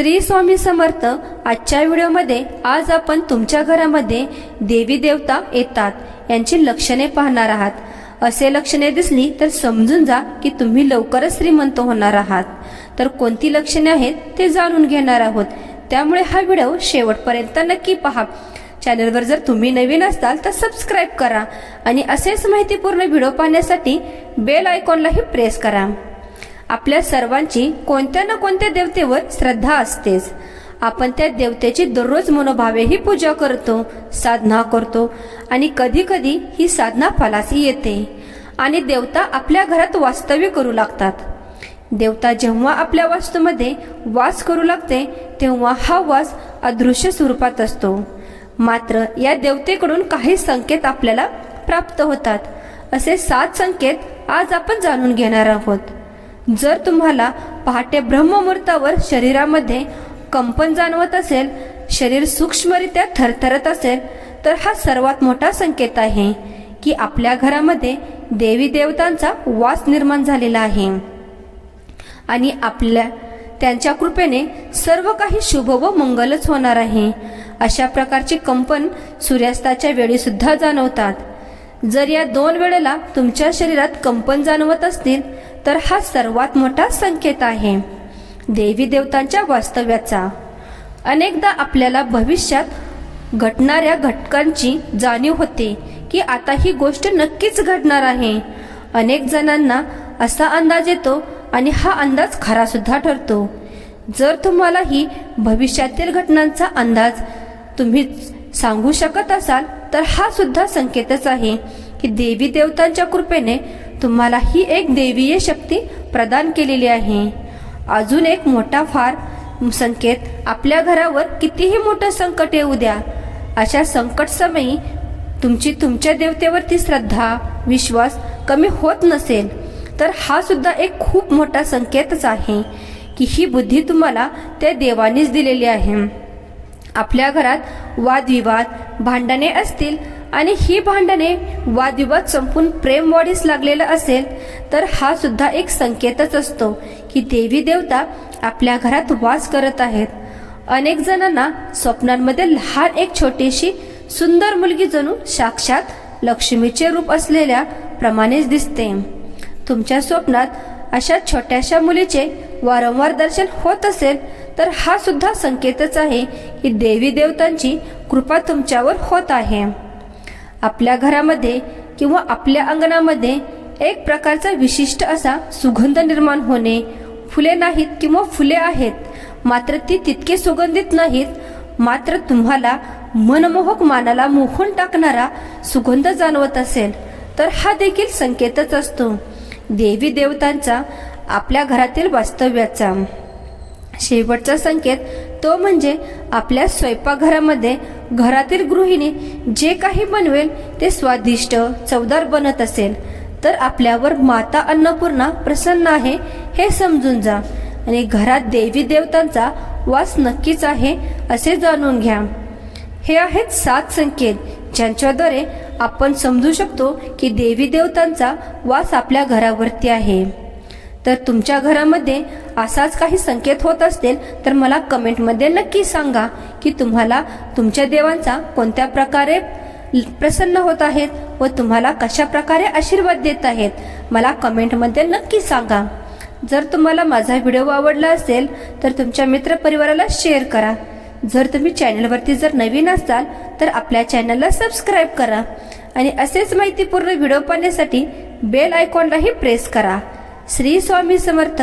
श्री स्वामी समर्थ आजच्या व्हिडिओमध्ये आज आपण तुमच्या घरामध्ये देवी देवता येतात यांची लक्षणे पाहणार आहात. असे लक्षणे दिसली तर समजून जा की तुम्ही लवकरच श्रीमंत होणार आहात. तर कोणती लक्षणे आहेत ते जाणून घेणार आहोत. त्यामुळे हा व्हिडिओ शेवटपर्यंत नक्की पहा. चॅनलवर जर तुम्ही नवीन असाल तर सबस्क्राईब करा आणि असेच माहितीपूर्ण व्हिडिओ पाहण्यासाठी बेल आयकॉनलाही प्रेस करा. आपल्या सर्वांची कोणत्या ना कोणत्या देवतेवर श्रद्धा असतेच. आपण त्या देवतेची दररोज मनोभावेही पूजा करतो साधना करतो आणि कधी कधी ही साधना फलासी येते. आणि देवता आपल्या घरात वास्तव्य करू लागतात. देवता जेव्हा आपल्या वास्तूमध्ये वास करू लागते तेव्हा हा वास अदृश्य स्वरूपात असतो. मात्र या देवतेकडून काही संकेत आपल्याला प्राप्त होतात. असे सात संकेत आज आपण जाणून घेणार आहोत. जर तुम्हाला पहाटे ब्रह्ममुहूर्तावर शरीरामध्ये कंपन जाणवत असेल शरीर सूक्ष्मरित्या थरथरत असेल तर हा सर्वात मोठा संकेत आहे की आपल्या घरामध्ये देवी देवतांचा वास निर्माण झालेला आहे. आणि आपल्या त्यांच्या कृपेने सर्व काही शुभ व मंगलच होणार आहे. अशा प्रकारचे कंपन सूर्यास्ताच्या वेळी सुद्धा जाणवतात. जर या दोन वेळेला तुमच्या शरीरात कंपन जाणवत असतील तर हा सर्वात मोठा संकेत आहे. देवी देवतांच्या वास्तव्याचा. अनेकदा आपल्याला भविष्यात घटणाऱ्या घटकांची जाणीव होते की आता ही गोष्ट नक्कीच घडणार आहे. अनेक जणांना असा अंदाज येतो आणि हा अंदाज खरा सुद्धा ठरतो. जर तुम्हाला ही भविष्यातील घटनांचा अंदाज तुम्ही सांगू शकत असाल तर हा सुद्धा संकेतच आहे की देवी देवतांच्या कृपेने तुम्हाला ही एक देवीय शक्ती प्रदान केलेली आहे. अजून एक मोठा फार संकेत आपल्या घरावर कितीही मोठं संकट येऊ द्या. अशा संकट समयी तुमची तुमच्या देवतेवरती श्रद्धा विश्वास कमी होत नसेल तर हा सुद्धा एक खूप मोठा संकेतच आहे की ही बुद्धी तुम्हाला त्या देवानीच दिलेली आहे. आपल्या घरात वादविवाद भांडणे असतील आणि ही भांडणे वादविवाद संपून प्रेम वाढीस लागलेलं असेल तर हा सुद्धा एक संकेतच असतो की देवी देवता आपल्या घरात वास करत आहेत. अनेक जणांना स्वप्नांमध्ये लहान एक छोटीशी सुंदर मुलगी जणू साक्षात लक्ष्मीचे रूप असलेल्या प्रमाणेच दिसते. तुमच्या स्वप्नात अशा छोट्याशा मुलीचे वारंवार दर्शन होत असेल तर हा सुद्धा संकेतच आहे की देवी देवतांची कृपा तुमच्यावर होत आहे. आपल्या घरामध्ये किंवा आपल्या अंगणामध्ये एक प्रकारचा विशिष्ट असा सुगंध निर्माण होणे फुले नाहीत किंवा फुले आहेत मात्र ती तितके सुगंधित नाहीत मात्र तुम्हाला मनमोहक मानाला मोहून टाकणारा सुगंध जाणवत असेल तर हा देखील संकेतच असतो. देवी देवतांचा आपल्या घरातील वास्तव्याचा. शेवटचा संकेत तो म्हणजे आपल्या स्वयंपाकघरामध्ये घरातील गृहिणी जे काही बनवेल ते स्वादिष्ट चवदार बनत असेल. तर आपल्यावर माता अन्नपूर्णा प्रसन्न आहे हे समजून जा. आणि घरात देवी देवतांचा वास नक्कीच आहे असे जाणून घ्या. हे आहेत सात संकेत ज्यांच्याद्वारे आपण समजू शकतो की देवी देवतांचा वास आपल्या घरावरती आहे. तर तुमच्या घरामध्ये असाच काही संकेत होत असतील तर मला कमेंटमध्ये नक्की सांगा की तुम्हाला तुमच्या देवांचा कोणत्या प्रकारे प्रसन्न होत आहेत व तुम्हाला कशा प्रकारे आशीर्वाद देत आहेत मला कमेंटमध्ये नक्की सांगा. जर तुम्हाला माझा व्हिडिओ आवडला असेल तर तुमच्या मित्रपरिवाराला शेअर करा. जर तुम्ही चॅनलवरती जर नवीन असाल तर आपल्या चॅनलला सबस्क्राईब करा आणि असेच माहितीपूर्ण व्हिडिओ पाहण्यासाठी बेल आयकॉनलाही प्रेस करा. श्री स्वामी समर्थ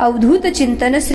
अवधूत चिंतन श्री